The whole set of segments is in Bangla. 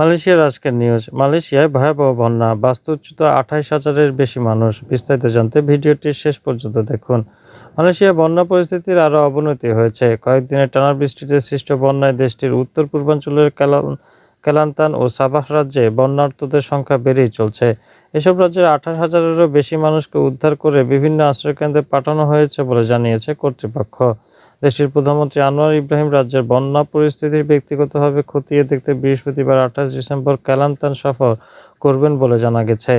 মালয়েশিয়ার আজকের নিউজ মালয়েশিয়ায় ভয়াবহ বন্যা, বাস্তুচ্যুত আঠাইশ হাজারের বেশি মানুষ। বিস্তারিত জানতে ভিডিওটি শেষ পর্যন্ত দেখুন। মালয়েশিয়ায় বন্যা পরিস্থিতির আরও অবনতি হয়েছে। কয়েকদিনের টানা বৃষ্টিতে সৃষ্ট বন্যায় দেশটির উত্তর পূর্বাঞ্চলের কেলান কেলান্তান ও সাবাহ রাজ্যে বন্যার্তদের সংখ্যা বেড়েই চলছে। এসব রাজ্যের আঠাশ হাজারেরও বেশি মানুষকে উদ্ধার করে বিভিন্ন আশ্রয়কেন্দ্রে পাঠানো হয়েছে বলে জানিয়েছে কর্তৃপক্ষ। দেশটির প্রধানমন্ত্রী আনোয়ার ইব্রাহিম রাজ্যের বন্যা পরিস্থিতির ব্যক্তিগতভাবে খতিয়ে দেখতে বৃহস্পতিবার আঠাশ ডিসেম্বর কালান্তান সফর করবেন বলে জানা গেছে।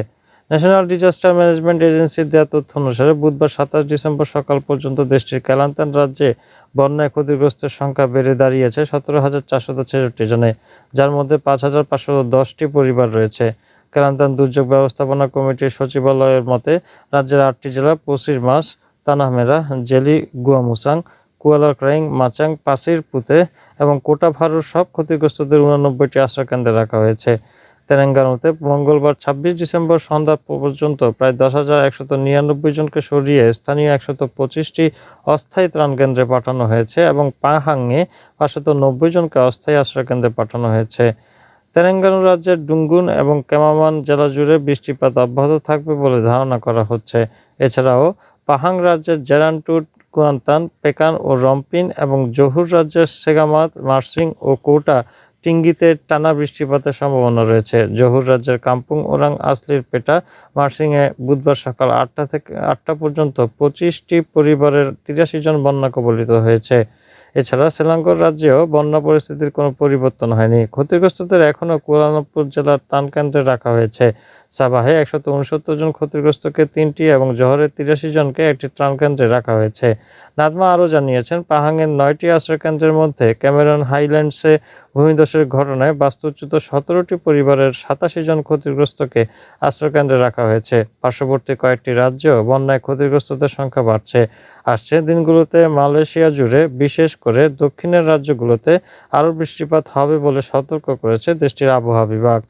ন্যাশনাল ডিজাস্টার ম্যানেজমেন্ট এজেন্সির দেওয়া তথ্য অনুসারে বুধবার সাতাশ ডিসেম্বর সকাল পর্যন্ত দেশটির কালান্তান রাজ্যে বন্যায় ক্ষতিগ্রস্তের সংখ্যা বেড়ে দাঁড়িয়েছে সতেরো হাজার চারশত ছেষট্টি জনে, যার মধ্যে পাঁচ হাজার পাঁচশত দশটি পরিবার রয়েছে। কালান্তান দুর্যোগ ব্যবস্থাপনা কমিটির সচিবালয়ের মতে রাজ্যের আটটি জেলা, পঁচিশ মাস, তানাহমেরা, জেলি, গুয়ামুসাং কুয়ালাক্রাইং মাচাং, পাসির পুতে এবং কোটাভারুর সব ক্ষতিগ্রস্তদের উনানব্বইটি আশ্রয়কেন্দ্রে রাখা হয়েছে। তেলেঙ্গানাতে মঙ্গলবার ছাব্বিশ ডিসেম্বর সন্ধ্যা পর্যন্ত প্রায় দশ হাজার একশত নিরানব্বই জনকে সরিয়ে স্থানীয় একশত পঁচিশটি অস্থায়ী ত্রাণ কেন্দ্রে পাঠানো হয়েছে এবং পাহাংয়ে পাঁচশত নব্বই জনকে অস্থায়ী আশ্রয়কেন্দ্রে পাঠানো হয়েছে। তেলেঙ্গানা রাজ্যের ডুঙ্গুন এবং কেমামান জেলা জুড়ে বৃষ্টিপাত অব্যাহত থাকবে বলে ধারণা করা হচ্ছে। এছাড়াও পাহাং রাজ্যের জেরানটুট কুয়ান্তান, পেকান ও রম্পিন এবং জহুর রাজ্যের সেগামাত, মার্সিং ও কোটা টিঙ্গিতে টানা বৃষ্টিপাতের সম্ভাবনা রয়েছে। জহুর রাজ্যের কাম্পুং ওরাং আসলির পেটা মার্সিংয়ে বুধবার সকাল আটটা থেকে আটটা পর্যন্ত পঁচিশটি পরিবারের তিরাশি জন বন্যা কবলিত হয়েছে। এছাড়া শ্রীলঙ্কার রাজ্যেও বন্যা পরিস্থিতির কোনো পরিবর্তন হয়নি। ক্ষতিগ্রস্তদের এখনও কুয়ালালামপুর জেলার ত্রাণকেন্দ্রে রাখা হয়েছে। সাবাহে একশত উনসত্তর জন ক্ষতিগ্রস্তকে তিনটি এবং জহরের তিরাশি জনকে একটি ত্রাণকেন্দ্রে রাখা হয়েছে। নাদমা আরও জানিয়েছেন, পাহাঙের নয়টি আশ্রয়কেন্দ্রের মধ্যে ক্যামেরন হাইল্যান্ডসে ভূমিধসের ঘটনায় বাস্তুচ্যুত সতেরোটি পরিবারের সাতাশি জন ক্ষতিগ্রস্তকে আশ্রয়কেন্দ্রে রাখা হয়েছে। পার্শ্ববর্তী কয়েকটি রাজ্য বন্যায় ক্ষতিগ্রস্তদের সংখ্যা বাড়ছে। আসছে দিনগুলোতে মালয়েশিয়া জুড়ে বিশেষ করে দক্ষিণের রাজ্যগুলোতে আরও বৃষ্টিপাত হবে বলে সতর্ক করেছে দেশটির আবহাওয়া বিভাগ।